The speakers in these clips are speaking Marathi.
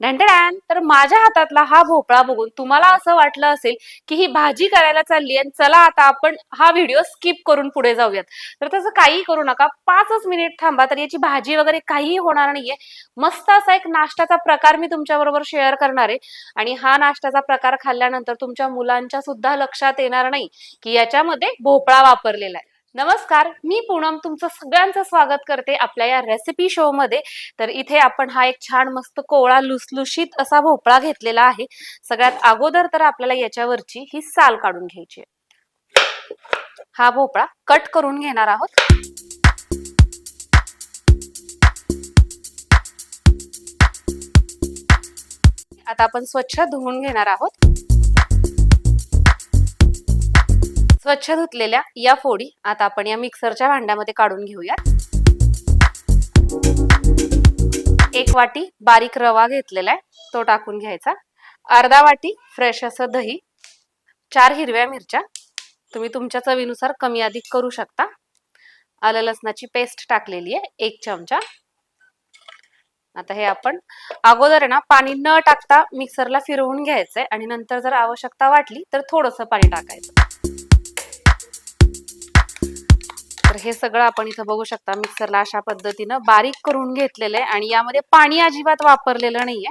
ढंढळॅन तर माझ्या हातातला हा भोपळा बघून तुम्हाला असं वाटलं असेल की ही भाजी करायला चालली आणि चला आता आपण हा व्हिडिओ स्किप करून पुढे जाऊयात तर तसं काही करू नका पाचच मिनिट थांबा तर याची भाजी वगैरे काहीही होणार नाहीये मस्त असा एक नाश्त्याचा प्रकार मी तुमच्या बरोबर शेअर करणार आहे आणि हा नाश्त्याचा प्रकार खाल्ल्यानंतर तुमच्या मुलांच्या सुद्धा लक्षात येणार नाही की याच्यामध्ये भोपळा वापरलेला आहे नमस्कार मी पूनम तुमचं सगळ्यांचं स्वागत करते आपल्या या रेसिपी शो मध्ये. तर इथे आपण हा एक छान मस्त कोवळा लुसलुशीत असा भोपळा घेतलेला आहे. सगळ्यात अगोदर तर आपल्याला याच्यावरची ही साल काढून घ्यायची आहे. हा भोपळा कट करून घेणार आहोत. आता आपण स्वच्छ धुवून घेणार आहोत. स्वच्छ धुतलेल्या या फोडी आता आपण या मिक्सरच्या भांड्यामध्ये काढून घेऊयात. एक वाटी बारीक रवा घेतलेला आहे तो टाकून घ्यायचा. अर्धा वाटी फ्रेश असं दही चार हिरव्या मिरच्या तुम्ही तुमच्या चवीनुसार कमी अधिक करू शकता. आलं लसणाची पेस्ट टाकलेली आहे एक चमचा. आता हे आपण अगोदर ना पाणी न टाकता मिक्सरला फिरवून घ्यायचंय आणि नंतर जर आवश्यकता वाटली तर थोडंसं पाणी टाकायचं. तर हे सगळं आपण इथं बघू शकता. मिक्सरला अशा पद्धतीनं बारीक करून घेतलेलं आहे आणि यामध्ये पाणी अजिबात वापरलेलं नाहीये.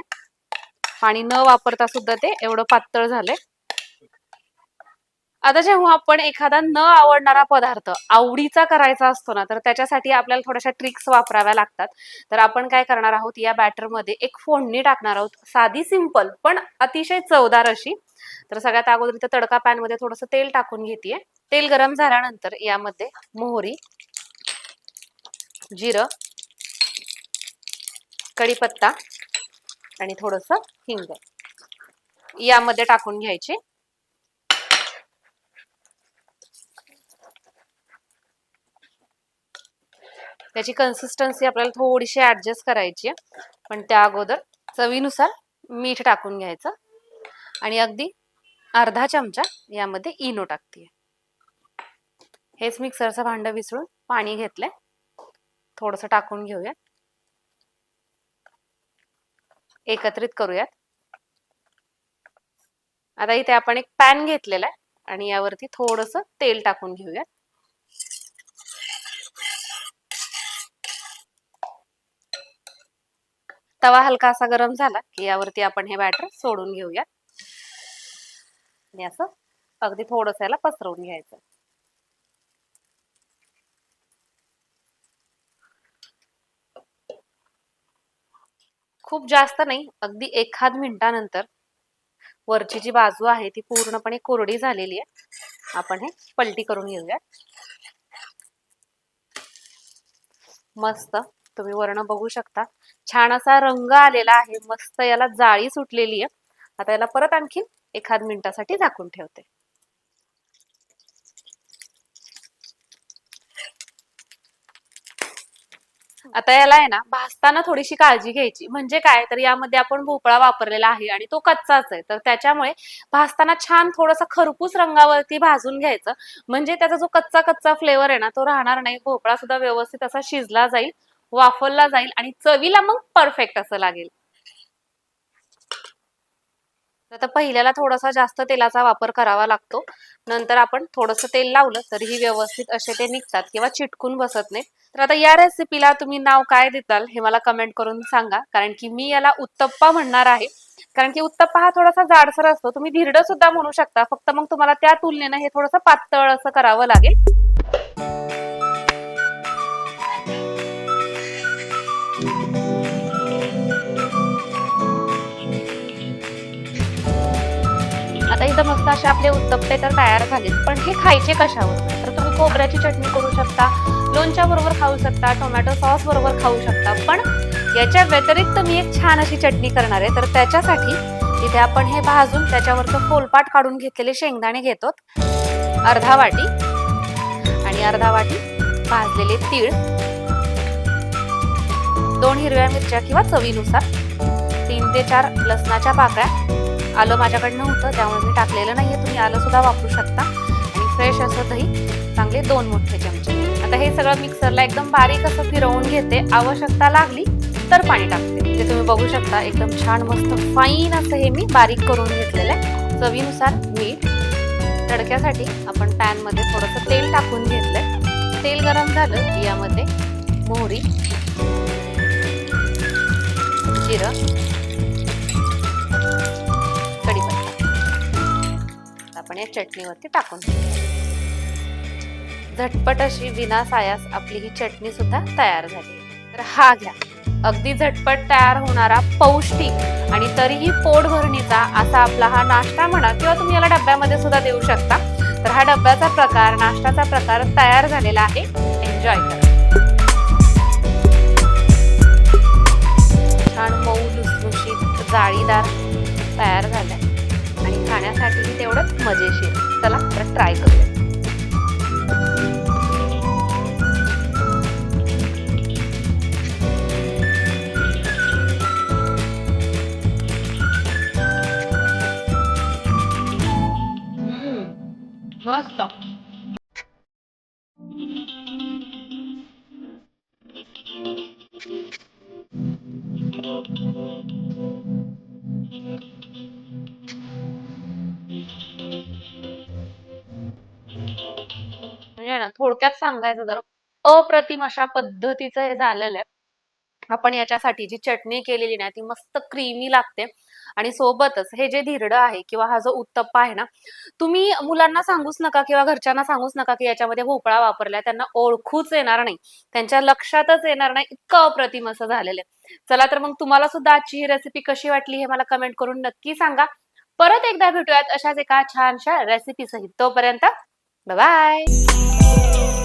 पाणी न वापरता सुद्धा ते एवढं पातळ झालंय. आता जेव्हा आपण एखादा न आवडणारा पदार्थ आवडीचा करायचा असतो ना तर त्याच्यासाठी आपल्याला थोड्याशा ट्रिक्स वापराव्या लागतात. तर आपण काय करणार आहोत या बॅटरमध्ये एक फोडणी टाकणार आहोत. साधी सिंपल पण अतिशय चवदार अशी. तर सगळ्यात अगोदर इथं तडका पॅनमध्ये थोडंसं तेल टाकून घेते तेल गरम झाल्यानंतर यामध्ये मोहरी जिरं कढीपत्ता आणि थोडस हिंग यामध्ये टाकून घ्यायची. त्याची कन्सिस्टन्सी आपल्याला थोडीशी ऍडजस्ट करायची आहे. पण त्या अगोदर चवीनुसार मीठ टाकून घ्यायचं. आणि अगदी अर्धा चमचा यामध्ये इनो टाकते हेच मिक्सरचं भांड विसळून पाणी घेतलंय. थोडस टाकून घेऊयात. एकत्रित करूयात. आता इथे आपण एक पॅन घेतलेला आहे. आणि यावरती थोडस तेल टाकून घेऊयात. तवा हलका असा गरम झाला की यावरती आपण हे बॅटर सोडून घेऊया आणि असं अगदी थोडस याला पसरवून घ्यायचं. खूप जास्त नाही अगदी एखाद मिनिटानंतर वरची जी बाजू आहे ती पूर्णपणे कोरडी झालेली आहे. आपण हे पलटी करून घेऊया मस्त तुम्ही वर्ण बघू शकता. छान असा रंग आलेला आहे. मस्त याला जाळी सुटलेली आहे. आता याला परत आणखी एखाद मिनिटासाठी झाकून ठेवते. आता याला आहे ना भाजताना थोडीशी काळजी घ्यायची. म्हणजे काय? तर यामध्ये आपण भोपळा वापरलेला आहे आणि तो कच्चाच आहे. तर त्याच्यामुळे भाजताना छान थोडस खरपूस रंगावरती भाजून घ्यायचं. म्हणजे त्याचा जो कच्चा कच्चा फ्लेवर आहे ना तो राहणार नाही. भोपळा सुद्धा व्यवस्थित असा शिजला जाईल. वाफवला जाईल आणि चवीला मग परफेक्ट असं लागेल. आता पहिल्याला थोडासा जास्त तेलाचा वापर करावा लागतो. नंतर आपण थोडस तेल लावलं तरीही व्यवस्थित असे ते निघतात किंवा चिटकून बसत नाहीत. तर आता या रेसिपीला तुम्ही नाव काय देताल हे मला कमेंट करून सांगा. कारण की मी याला उत्तप्पा म्हणणार आहे. कारण की उत्तप्पा हा थोडासा जाडसर असतो. तुम्ही धिरड सुद्धा म्हणू शकता. फक्त मग तुम्हाला त्या तुलनेनं हे थोडंसं पातळ असं करावं लागेल. आता मस्त असे आपले उत्तप्पे तर तयार झाले पण हे खायचे कशावर? तर तुम्ही खोबऱ्याची चटणी करू शकता लोणच्या बरोबर खाऊ शकता टोमॅटो सॉस बरोबर खाऊ शकता. पण याच्या व्यतिरिक्त मी एक छान अशी चटणी करणार आहे. तर त्याच्यासाठी तिथे आपण हे भाजून त्याच्यावरचं फोलपाट काढून घेतलेले शेंगदाणे घेतो. अर्धा वाटी. आणि अर्धा वाटी भाजलेले तीळ. दोन हिरव्या मिरच्या किंवा चवीनुसार तीन ते चार लसणाच्या पाकळ्या. आलं माझ्याकडनं होतं त्यामुळे मी टाकलेलं नाही आहे तुम्ही आलं सुद्धा वापरू शकता. आणि फ्रेश असं दही चांगले दोन मोठे चमचे. आता हे सगळं मिक्सरला एकदम बारीक असं फिरवून घेते. आवश्यकता लागली तर पाणी टाकते. ते तुम्ही बघू शकता एकदम छान मस्त फाईन असं हे मी बारीक करून घेतलेलं आहे. चवीनुसार मीठ. तडक्यासाठी आपण पॅनमध्ये थोडंसं तेल टाकून घेतलंय. तेल गरम झालं की यामध्ये मोहरी जिरं आपण या चटणीवरती टाकून झटपट अशी विना सायास आपली ही चटणी सुद्धा तयार झाली तर हा घ्या. अगदी झटपट तयार होणारा पौष्टिक आणि तरीही पोट भरणीचा असा आपला हा नाश्ता म्हणा किंवा तुम्ही याला डब्यामध्ये सुद्धा देऊ शकता. तर हा डब्याचा प्रकार नाश्त्याचा प्रकार तयार झालेला आहे. एन्जॉय करा. छान मऊ लुसलुशीत जाळीदार तयार झालाय. खाण्यासाठीही तेवढंच मजेशीर. चला परत ट्राय करूया. मस्त. ना थोडक्यात सांगायचं जर अप्रतिम अशा पद्धतीचं हे झालेलं आहे. आपण याच्यासाठी जी चटणी केलेली ना ती मस्त क्रीमी लागते. आणि सोबतच हे जे धिरड आहे किंवा हा जो उत्तप्पा आहे ना तुम्ही मुलांना सांगूच नका किंवा घरच्यांना सांगूच नका की याच्यामध्ये भोपळा वापरलाय त्यांना ओळखूच येणार नाही. त्यांच्या लक्षातच येणार नाही इतकं अप्रतिम असं झालेलं आहे. चला तर मग तुम्हाला सुद्धा आजची ही रेसिपी कशी वाटली हे मला कमेंट करून नक्की सांगा. परत एकदा भेटूयात अशाच एका छानशा रेसिपी सहित. तोपर्यंत Bye bye.